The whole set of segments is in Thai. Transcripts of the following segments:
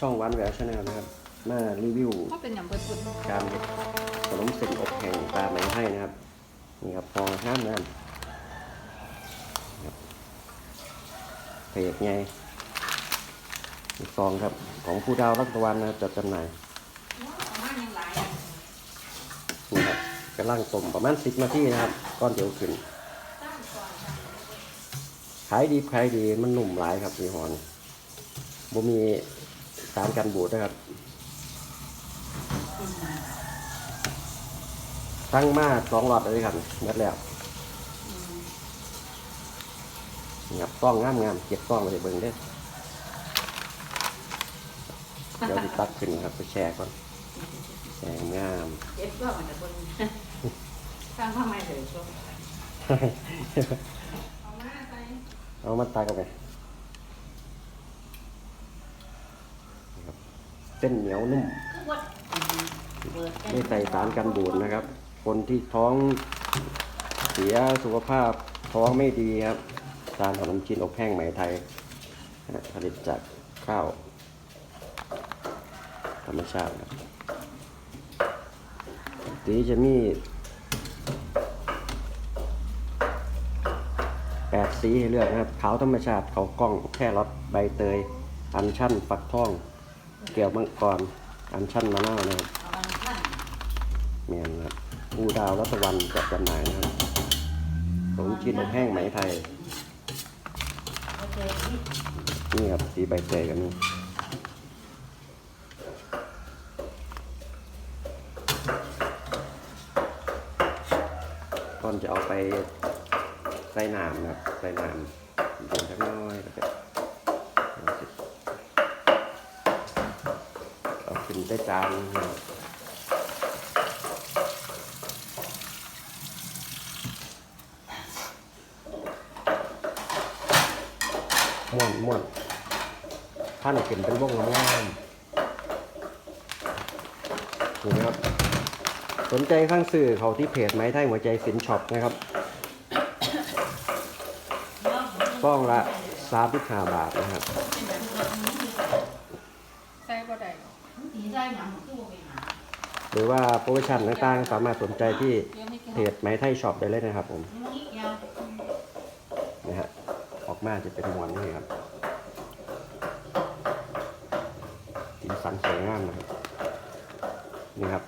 ช่องวันแหววชาแนลนะครับ มารีวิวก็เป็นอย่างเปิดปุ่นการเฮ็ดขนมเส้นอบแห้งตาไหมไทยนะครับ นี่ครับพอห้ามนั่นครับเพจไงอีกซองครับ ของผู้ดาวรักตะวันนะครับจัดจำหน่ายประมาณยังหลายนี่ครับกำลังต้มประมาณสิบนาทีนะครับ ก้อนเดียวขึ้น ขายดีขายดีมันหนุ่มหลายครับมีหอนบ่มี สารกันบูดนะครับตั้งมาสองหลอดเลยครับนัดแล้วนี่ครับต้องงามงามๆเก็บต้องไปเบิ่งเด้อเดี๋ยวดิตักขึ้นครับไปแช่ก่อนแช่งามเจ็บก็มันจะคนสร้างผ้าไหมเถอะช่วงเอามาใส่เอามาตักกันไปครับ เส้นเหนียวนุ่มไม่ใส่สารกันบูดนะครับ คนที่ท้องเสียสุขภาพท้องไม่ดีครับทานขนมจีนอบแห้งไหมไทยผลิตจากข้าวธรรมชาติครับสีจะมีแปดสีให้เลือกนะครับ ขาวธรรมชาติขาวกล้องแค่รสใบเตย อัญชันฟักทอง เกลียวมังกร อัญชันมะนาวนะครับเอาบางท่านเมียนครับอูดาวรัตวันจัดจำหน่ายนะครับขนมจีนอบแห้งไหมไทยโอเคนี่นี่ครับสีใบเตยกันนี่ก่อนจะเอาไปใส่น้ำนะครับใส่น้ำเย็นสักหน้อยแล้ว ก็เอาขึ้นได้จานนะครับม่วนม่วนท่านก็นเป็นวงงามถูกไหมครับ สนใจข้างสื่อเขาที่เพจไม้ไทยหัวใจสินช็อปนะครับฟ้องละสามสิบห้าบาทนะครับ หยังคือบ่ไปหาหรือว่าโปรโมชั่นต่างๆ สามารถสนใจที่เดี๋ยวไม่กินเพจไม้ไทยช็อปได้เลยนะครับผมนี่อีกยาวนะฮะออกมาจะเป็นมวนนี่ครับสีสันสวยงามนะครับนี่ครับ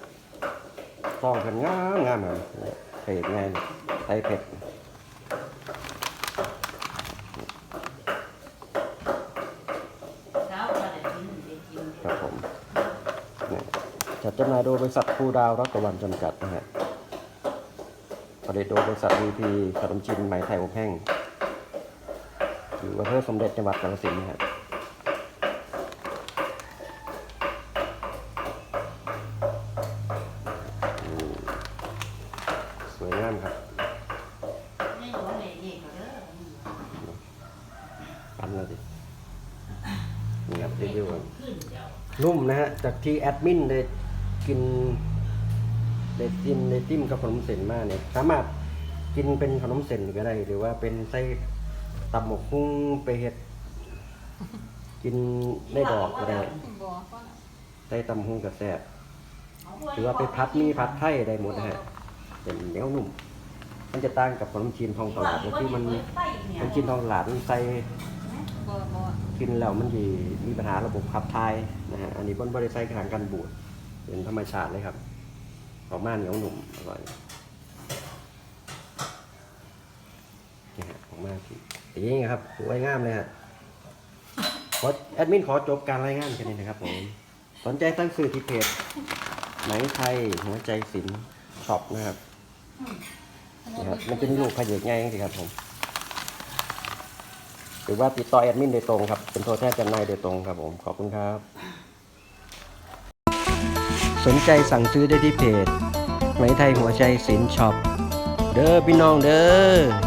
ฟองกันงามงามเลยเผ็ดไงไทยเผ็ด เช้าก็ได้กินได้กิน ครับผมเนี่ย จัดจำหน่ายโดยบริษัทครูดาวรักตะวันจำกัดนะฮะผลิตโดยบริษัทวีพีขนมจีนไหมไทยอบแห้งอยู่อำเภอสมเด็จจังหวัดกาฬสินธุ์นะฮะอืมสวยงามครับนี่บ่ได้เด็กก็เด้อปันเลยดินี่ครับรีวิวครับขึ้นเดี๋ยวนุ่มนะฮะ จากที่แอดมินได้ กินได้จิ้มได้จิ้มกับขนมเส้นมากเนี่ย สามารถกินเป็นขนมเส้นก็ได้ หรือว่าเป็นไส้ตับหมกหุ้งไปเห็ด กินได้ดอกก็ได้ไส้ตำหุ้งกับแซ่บหรือว่าไปพัดมีพัดไทยได้หมดนะฮะเป็นเหนียวนุ่ม มันจะต่างกับขนมจีนทองตลาดที่มันขนมจีนทองตลาดมันใส่กินแล้วมันดีมีปัญหาระบบขับถ่ายนะฮะอันนี้บนบริไซทางกันบูด เป็นธรรมชาติเลยครับออกมาเหนียวหนุ่มอร่อยนี่ฮะออกมาที่อย่างนี้ครับสวยงามเลยฮะขอแอดมินขอจบการรายงานแค่นี้นะครับผมสนใจตั้งสื่อที่เพจไหมไทยหัวใจศิลป์ช็อปนะครับนะครับมันจะมีรูปพระเอกง่ายสิครับผมหรือว่าติดต่อแอดมินโดยตรงครับ เป็นตัวแทนจำนายโดยตรงครับผม ขอบคุณครับ สนใจสั่งซื้อได้ที่เพจไหมไทยหัวใจสินช็อป เด้อพี่น้องเด้อ